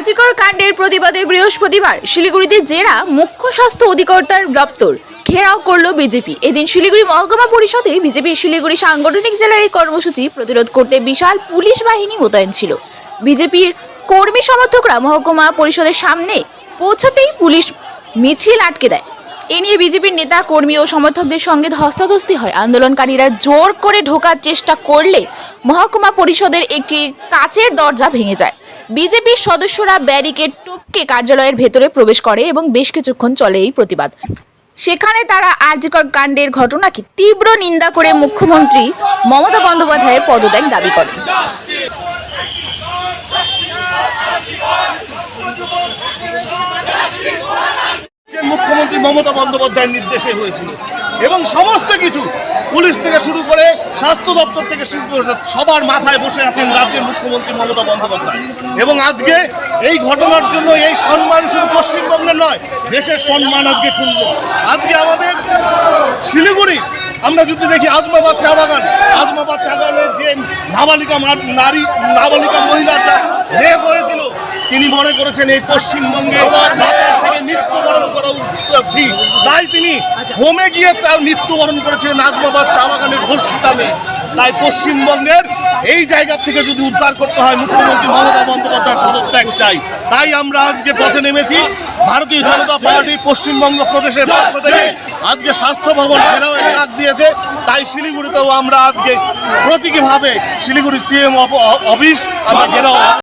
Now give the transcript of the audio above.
আর্জিকর কাণ্ডের প্রতিবাদে বৃহস্পতিবার শিলিগুড়িতে জেরা মুখ্য স্বাস্থ্য অধিকর্তার দপ্তর ঘেরাও করল বিজেপি। এদিন শিলিগুড়ি মহকুমা পরিষদে বিজেপির শিলিগুড়ি সাংগঠনিক জেলার এই কর্মসূচি প্রতিরোধ করতে বিশাল পুলিশ বাহিনী মোতায়েন ছিল। বিজেপির কর্মী সমর্থকরা মহকুমা পরিষদের সামনে পৌঁছতেই পুলিশ মিছিল আটকে দেয়। এ নিয়ে বিজেপির নেতা, কর্মী ও সমর্থকদের সঙ্গে ধস্তাধস্তি হয়। আন্দোলনকারীরা জোর করে ঢোকার চেষ্টা করলে মহকুমা পরিষদের একটি কাচের দরজা ভেঙে যায়। বিজেপির সদস্যরা ব্যারিকেড টপকে কার্যালয়ের ভেতরে প্রবেশ করে এবং বেশ কিছুক্ষণ চলে এই প্রতিবাদ। সেখানে তারা আর্যিকর কাণ্ডের ঘটনাকে তীব্র নিন্দা করে মুখ্যমন্ত্রী মমতা বন্দ্যোপাধ্যায়ের পদত্যাগ দাবি করেন। মুখ্যমন্ত্রী মমতা বন্দ্যোপাধ্যায়ের নির্দেশে হয়েছিল। এবং সমস্ত কিছু পুলিশ থেকে শুরু করে স্বাস্থ্য দপ্তর থেকে শুরু করে সবার মাথায় বসে আছেন রাজ্যের মুখ্যমন্ত্রী মমতা বন্দ্যোপাধ্যায়। এবং আজকে এই ঘটনার জন্য এই সম্মান শুধু পশ্চিমবঙ্গের নয়, দেশের সম্মান আজকে ক্ষুণ্ণ। আজকে আমাদের শিলিগুড়ি, আমরা যদি দেখি আজমাবাদ চা বাগান, আজমাবাদ চা বাগানের যে নাবালিকা নারী নাবালিকা মহিলাটা রেপ হয়েছিল তিনি মনে করেছেন এই পশ্চিমবঙ্গে মৃত্যুবরণ করা ঠিক। তাই তিনি হোমে গিয়ে তার মৃত্যুবরণ করেছিলেন আজমাবাদ চা বাগানের মেয়ে তাই পশ্চিমবঙ্গের এই জায়গা থেকে যদি উদ্ধার করতে হয় মুখ্যমন্ত্রী মমতা বন্দ্যোপাধ্যায়ের পদত্যাগ চাই। তাই আমরা আজকে পথে নেমেছি। ভারতীয় জনতা পার্টি পশ্চিমবঙ্গ প্রদেশের পক্ষ থেকে আজকে স্বাস্থ্য ভবন ঘেরাও ডাক দিয়েছে। তাই শিলিগুড়িতেও আমরা আজকে প্রতীকীভাবে শিলিগুড়ি সিএম অফিস আমরা ঘেরাও